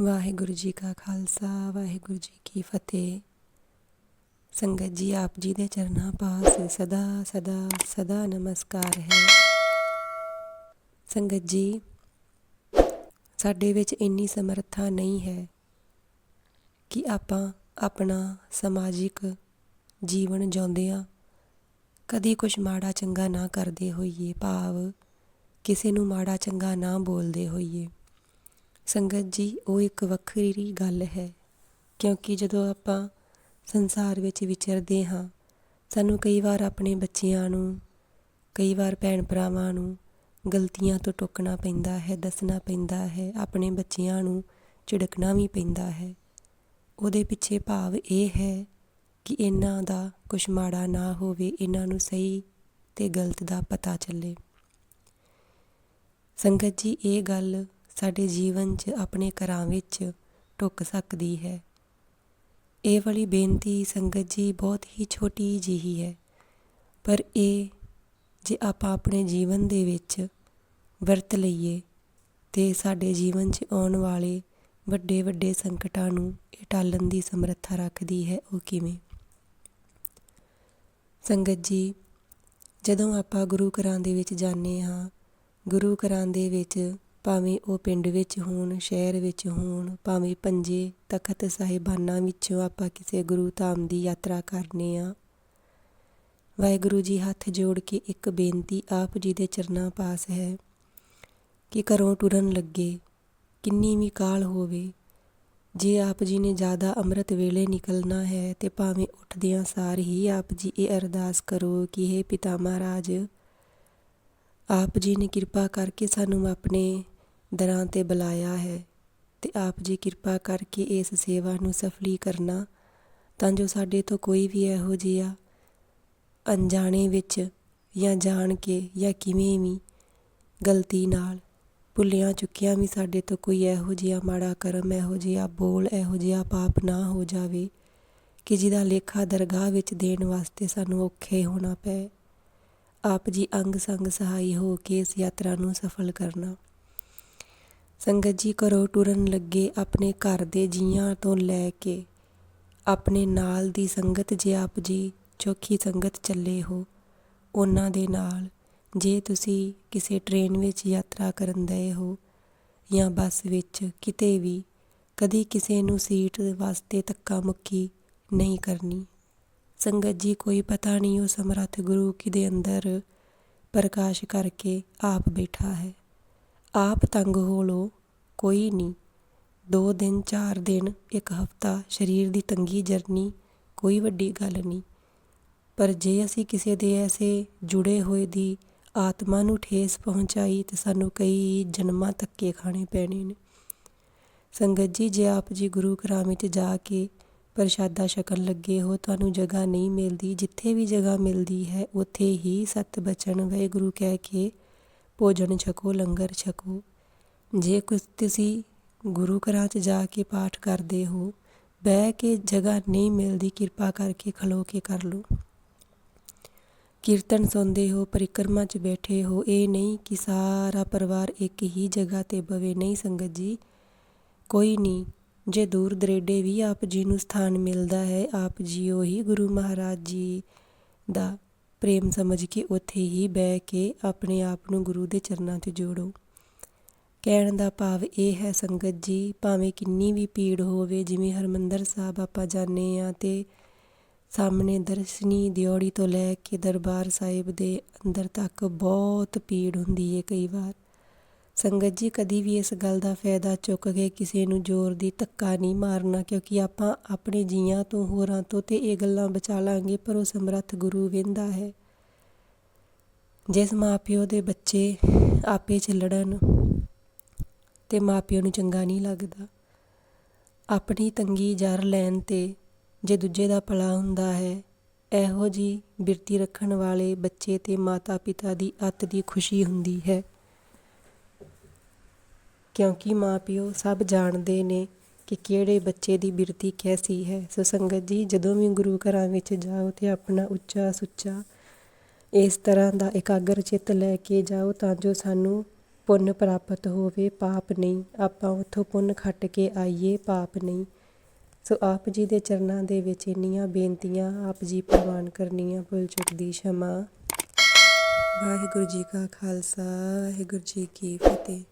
ਵਾਹਿਗੁਰੂ ਜੀ ਕਾ ਖਾਲਸਾ, ਵਾਹਿਗੁਰੂ ਜੀ ਕੀ ਫਤਿਹ। ਸੰਗਤ ਜੀ, ਆਪ ਜੀ ਦੇ ਚਰਨਾਂ ਪਾਸ ਸਦਾ ਸਦਾ ਸਦਾ ਨਮਸਕਾਰ ਹੈ। ਸੰਗਤ ਜੀ, ਸਾਡੇ ਵਿੱਚ ਇੰਨੀ ਸਮਰੱਥਾ ਨਹੀਂ ਹੈ ਕਿ ਆਪਾਂ ਆਪਣਾ ਸਮਾਜਿਕ ਜੀਵਨ ਜਿਉਂਦੇ ਆ ਕਦੀ ਕੁਝ ਮਾੜਾ ਚੰਗਾ ਨਾ ਕਰਦੇ ਹੋਈਏ, ਭਾਵ ਕਿਸੇ ਨੂੰ ਮਾੜਾ ਚੰਗਾ ਨਾ ਬੋਲਦੇ ਹੋਈਏ। ਸੰਗਤ ਜੀ, ਉਹ ਇੱਕ ਵੱਖਰੀ ਗੱਲ ਹੈ। ਕਿਉਂਕਿ ਜਦੋਂ ਆਪਾਂ ਸੰਸਾਰ ਵਿੱਚ ਵਿਚਰਦੇ ਹਾਂ, ਸਾਨੂੰ ਕਈ ਵਾਰ ਆਪਣੇ ਬੱਚਿਆਂ ਨੂੰ, ਕਈ ਵਾਰ ਭੈਣ ਭਰਾਵਾਂ ਨੂੰ ਗਲਤੀਆਂ ਤੋਂ ਟੋਕਣਾ ਪੈਂਦਾ ਹੈ, ਦੱਸਣਾ ਪੈਂਦਾ ਹੈ, ਆਪਣੇ ਬੱਚਿਆਂ ਨੂੰ ਝਿੜਕਣਾ ਵੀ ਪੈਂਦਾ ਹੈ। ਉਹਦੇ ਪਿੱਛੇ ਭਾਵ ਇਹ ਹੈ ਕਿ ਇਹਨਾਂ ਦਾ ਕੁਝ ਮਾੜਾ ਨਾ ਹੋਵੇ, ਇਹਨਾਂ ਨੂੰ ਸਹੀ ਤੇ ਗਲਤ ਦਾ ਪਤਾ ਚੱਲੇ। ਸੰਗਤ ਜੀ, ਇਹ ਗੱਲ ਸਾਡੇ ਜੀਵਨ 'ਚ ਆਪਣੇ ਘਰਾਂ ਵਿੱਚ ਢੁੱਕ ਸਕਦੀ ਹੈ। ਇਹ ਵਾਲੀ ਬੇਨਤੀ ਸੰਗਤ ਜੀ ਬਹੁਤ ਹੀ ਛੋਟੀ ਜਿਹੀ ਹੈ। ਪਰ ਇਹ ਜੇ ਆਪਾਂ ਆਪਣੇ ਜੀਵਨ ਦੇ ਵਿੱਚ ਵਰਤ ਲਈਏ ਤੇ ਸਾਡੇ ਜੀਵਨ 'ਚ ਆਉਣ ਵਾਲੇ ਵੱਡੇ ਵੱਡੇ ਸੰਕਟਾਂ ਨੂੰ ਇਹ ਟਾਲਣ ਦੀ ਸਮਰੱਥਾ ਰੱਖਦੀ ਹੈ, ਉਹ ਕਿਵੇਂ? ਸੰਗਤ ਜੀ, ਜਦੋਂ ਆਪਾਂ ਗੁਰੂ ਘਰਾਂ ਦੇ ਵਿੱਚ ਜਾਂਦੇ ਹਾਂ, ਗੁਰੂ ਘਰਾਂ ਦੇ ਵਿੱਚ ਭਾਵੇਂ ਉਹ ਪਿੰਡ ਵਿੱਚ ਹੋਣ, ਸ਼ਹਿਰ ਵਿੱਚ ਹੋਣ, ਭਾਵੇਂ ਪੰਜੇ ਤਖਤ ਸਾਹਿਬਾਨਾਂ ਵਿੱਚੋਂ ਆਪਾਂ ਕਿਸੇ ਗੁਰੂ ਧਾਮ ਦੀ ਯਾਤਰਾ ਕਰਨੇ ਆ। ਵਾਹਿਗੁਰੂ ਜੀ ਹੱਥ ਜੋੜ ਕੇ ਇੱਕ ਬੇਨਤੀ ਆਪ ਜੀ ਦੇ ਚਰਨਾਂ ਪਾਸ ਹੈ ਕਿ ਘਰੋਂ ਟੁਰਨ ਲੱਗੇ, ਕਿੰਨੀ ਵੀ ਕਾਲ ਹੋਵੇ, ਜੇ ਆਪ ਜੀ ਨੇ ਜ਼ਿਆਦਾ ਅੰਮ੍ਰਿਤ ਵੇਲੇ ਨਿਕਲਣਾ ਹੈ ਤੇ ਭਾਵੇਂ ਉੱਠਦਿਆਂ ਸਾਰ ਹੀ ਆਪ ਜੀ ਇਹ ਅਰਦਾਸ ਕਰੋ ਕਿ हे ਪਿਤਾ ਮਹਾਰਾਜ, ਆਪ ਜੀ ਨੇ ਕਿਰਪਾ ਕਰਕੇ ਸਾਨੂੰ ਆਪਣੇ ਦਰਾਂ ਤੇ ਬੁਲਾਇਆ ਹੈ ਅਤੇ ਆਪ ਜੀ ਕਿਰਪਾ ਕਰਕੇ ਇਸ ਸੇਵਾ ਨੂੰ ਸਫਲੀ ਕਰਨਾ, ਤਾਂ ਜੋ ਸਾਡੇ ਤੋਂ ਕੋਈ ਵੀ ਇਹੋ ਜਿਹਾ ਅਣਜਾਣੇ ਵਿੱਚ ਜਾਂ ਜਾਣ ਕੇ ਜਾਂ ਕਿਵੇਂ ਵੀ ਗਲਤੀ ਨਾਲ ਭੁੱਲਿਆਂ ਚੁੱਕਿਆ ਵੀ ਸਾਡੇ ਤੋਂ ਕੋਈ ਇਹੋ ਜਿਹਾ ਮਾੜਾ ਕਰਮ, ਇਹੋ ਜਿਹਾ ਬੋਲ, ਇਹੋ ਜਿਹਾ ਪਾਪ ਨਾ ਹੋ ਜਾਵੇ ਕਿ ਜਿਹਦਾ ਲੇਖਾ ਦਰਗਾਹ ਵਿੱਚ ਦੇਣ ਵਾਸਤੇ ਸਾਨੂੰ ਔਖੇ ਹੋਣਾ ਪਏ। ਆਪ ਜੀ ਅੰਗ ਸੰਗ ਸਹਾਈ ਹੋ ਕੇ ਇਸ ਯਾਤਰਾ ਨੂੰ ਸਫਲ ਕਰਨਾ। ਸੰਗਤ ਜੀ ਘਰੋਂ ਟੁਰਨ ਲੱਗੇ ਆਪਣੇ ਘਰ ਦੇ ਜੀਆਂ ਤੋਂ ਲੈ ਕੇ ਆਪਣੇ ਨਾਲ ਦੀ ਸੰਗਤ ਜੇ ਆਪ ਜੀ ਚੌਖੀ ਸੰਗਤ ਚੱਲੇ ਹੋ, ਉਹਨਾਂ ਦੇ ਨਾਲ ਜੇ ਤੁਸੀਂ ਕਿਸੇ ਟ੍ਰੇਨ ਵਿੱਚ ਯਾਤਰਾ ਕਰਨ ਗਏ ਹੋ ਜਾਂ ਬੱਸ ਵਿੱਚ ਕਿਤੇ ਵੀ, ਕਦੀ ਕਿਸੇ ਨੂੰ ਸੀਟ ਵਾਸਤੇ ਧੱਕਾ ਮੁੱਕੀ ਨਹੀਂ ਕਰਨੀ। ਸੰਗਤ ਜੀ ਕੋਈ ਪਤਾ ਨਹੀਂ ਉਹ ਸਮਰੱਥ ਗੁਰੂ ਕਿਦੇ ਅੰਦਰ ਪ੍ਰਕਾਸ਼ ਕਰਕੇ ਆਪ ਬੈਠਾ ਹੈ। ਆਪ ਤੰਗ ਹੋ ਲੋ, ਕੋਈ ਨਹੀਂ ਦੋ ਦਿਨ, ਚਾਰ ਦਿਨ, ਇੱਕ ਹਫਤਾ, ਸਰੀਰ ਦੀ ਤੰਗੀ, ਜਰਨੀ, ਕੋਈ ਵੱਡੀ ਗੱਲ ਨਹੀਂ ਪਰ ਜੇ ਅਸੀਂ ਕਿਸੇ ਦੇ ਐਸੇ ਜੁੜੇ ਹੋਏ ਦੀ ਆਤਮਾ ਨੂੰ ਠੇਸ ਪਹੁੰਚਾਈ, ਤੇ ਸਾਨੂੰ ਕਈ ਜਨਮਾਂ ਤੱਕੇ ਖਾਣੇ ਪੈਣੇ ਨੇ। ਸੰਗਤ ਜੀ, ਜੇ ਆਪ ਜੀ ਗੁਰੂ ਘਰਾਂ ਵਿੱਚ ਜਾ ਕੇ ਪ੍ਰਸ਼ਾਦਾ ਛਕਣ ਲੱਗੇ ਹੋ, ਤੁਹਾਨੂੰ ਜਗ੍ਹਾ ਨਹੀਂ ਮਿਲਦੀ। ਜਿੱਥੇ ਵੀ ਜਗ੍ਹਾ ਮਿਲਦੀ ਹੈ, ਉੱਥੇ ਹੀ ਸਤ ਬਚਨ ਵਾਹਿਗੁਰੂ ਕਹਿ ਕੇ ਭੋਜਨ ਛਕੋ, ਲੰਗਰ ਛਕੋ। ਜੇ ਕੁ ਤੁਸੀਂ ਗੁਰੂ ਘਰਾਂ 'ਚ ਜਾ ਕੇ ਪਾਠ ਕਰਦੇ ਹੋ, ਬਹਿ ਕੇ ਜਗ੍ਹਾ ਨਹੀਂ ਮਿਲਦੀ, ਕਿਰਪਾ ਕਰਕੇ ਖਲੋ ਕੇ ਕਰ ਲਓ। ਕੀਰਤਨ ਸੁਣਦੇ ਹੋ, ਪਰਿਕਰਮਾ 'ਚ ਬੈਠੇ ਹੋ, ਇਹ ਨਹੀਂ ਕਿ ਸਾਰਾ ਪਰਿਵਾਰ ਇੱਕ ਹੀ ਜਗ੍ਹਾ ਤੇ ਬਵੇ। ਨਹੀਂ ਸੰਗਤ ਜੀ, ਕੋਈ ਨਹੀਂ, ਜੇ ਦੂਰ ਦਰੇਡੇ ਵੀ ਆਪ ਜੀ ਨੂੰ ਸਥਾਨ ਮਿਲਦਾ ਹੈ, ਆਪ ਜੀ ਉਹੀ ਗੁਰੂ ਮਹਾਰਾਜ ਜੀ ਦਾ ਪ੍ਰੇਮ ਸਮਝ ਕੇ ਉੱਥੇ ਹੀ ਬਹਿ ਕੇ ਆਪਣੇ ਆਪ ਨੂੰ ਗੁਰੂ ਦੇ ਚਰਨਾਂ 'ਚ ਜੋੜੋ। ਕਹਿਣ ਦਾ ਭਾਵ ਇਹ ਹੈ, ਸੰਗਤ ਜੀ, ਭਾਵੇਂ ਕਿੰਨੀ ਵੀ ਭੀੜ ਹੋਵੇ, ਜਿਵੇਂ ਹਰਮੰਦਰ ਸਾਹਿਬ ਆਪਾਂ ਜਾਣੇ ਆ ਤੇ ਸਾਹਮਣੇ ਦਰਸ਼ਨੀ ਦਿਉੜੀ ਤੋਂ ਲੈ ਕੇ ਦਰਬਾਰ ਸਾਹਿਬ ਦੇ ਅੰਦਰ ਤੱਕ ਬਹੁਤ ਭੀੜ ਹੁੰਦੀ ਹੈ ਕਈ ਵਾਰ। ਸੰਗਤ ਜੀ, ਕਦੀ ਵੀ ਇਸ ਗੱਲ ਦਾ ਫਾਇਦਾ ਚੁੱਕ ਕੇ ਕਿਸੇ ਨੂੰ ਜ਼ੋਰ ਦੀ ਧੱਕਾ ਨਹੀਂ ਮਾਰਨਾ, ਕਿਉਂਕਿ ਆਪਾਂ ਆਪਣੇ ਜੀਆਂ ਤੋਂ, ਹੋਰਾਂ ਤੋਂ ਤੇ ਇਹ ਗੱਲਾਂ ਬਚਾ ਲਾਂਗੇ, ਪਰ ਉਹ ਸਮਰੱਥ ਗੁਰੂ ਵਿੰਦਾ ਹੈ। ਜਿਸ ਮਾਂ ਪਿਓ ਦੇ ਬੱਚੇ ਆਪੇ ਚ ਲੜਨ ਮਾਂ ਪਿਓ ਨੂੰ ਚੰਗਾ ਨਹੀਂ ਲੱਗਦਾ, ਆਪਣੀ ਤੰਗੀ ਜਰ ਲੈਣ ਤੇ ਜੇ ਦੂਜੇ ਦਾ ਭਲਾ ਹੁੰਦਾ ਹੈ, ਇਹੋ ਜਿਹੀ ਬਿਰਤੀ ਰੱਖਣ ਵਾਲੇ ਬੱਚੇ ਅਤੇ ਮਾਤਾ ਪਿਤਾ ਦੀ ਅੱਤ ਦੀ ਖੁਸ਼ੀ ਹੁੰਦੀ ਹੈ। ਕਿਉਂਕਿ ਮਾਂ ਪਿਓ ਸਭ ਜਾਣਦੇ ਨੇ ਕਿ ਕਿਹੜੇ ਬੱਚੇ ਦੀ ਬਿਰਤੀ ਕੈਸੀ ਹੈ। ਸੋ ਸੰਗਤ ਜੀ, ਜਦੋਂ ਵੀ ਗੁਰੂ ਘਰਾਂ ਵਿੱਚ ਜਾਓ ਤੇ ਆਪਣਾ ਉੱਚਾ ਸੁੱਚਾ ਇਸ ਤਰ੍ਹਾਂ ਦਾ ਇਕਾਗਰ ਚਿੱਤ ਲੈ ਕੇ ਜਾਓ ਤਾਂ ਜੋ ਸਾਨੂੰ ਪੁੰਨ ਪ੍ਰਾਪਤ ਹੋਵੇ, ਪਾਪ ਨਹੀਂ। ਆਪਾਂ ਉੱਥੋਂ ਪੁੰਨ ਖੱਟ ਕੇ ਆਈਏ, ਪਾਪ ਨਹੀਂ। ਸੋ ਆਪ ਜੀ ਦੇ ਚਰਨਾਂ ਦੇ ਵਿੱਚ ਇੰਨੀਆਂ ਬੇਨਤੀਆਂ, ਆਪ ਜੀ ਪ੍ਰਵਾਨ ਕਰਨੀਆਂ, ਭੁੱਲ ਚੁੱਕ ਦੀ ਸ਼ਮਾ। ਵਾਹਿਗੁਰੂ ਜੀ ਕਾ ਖਾਲਸਾ, ਵਾਹਿਗੁਰੂ ਜੀ ਕੀ ਫਤਿਹ।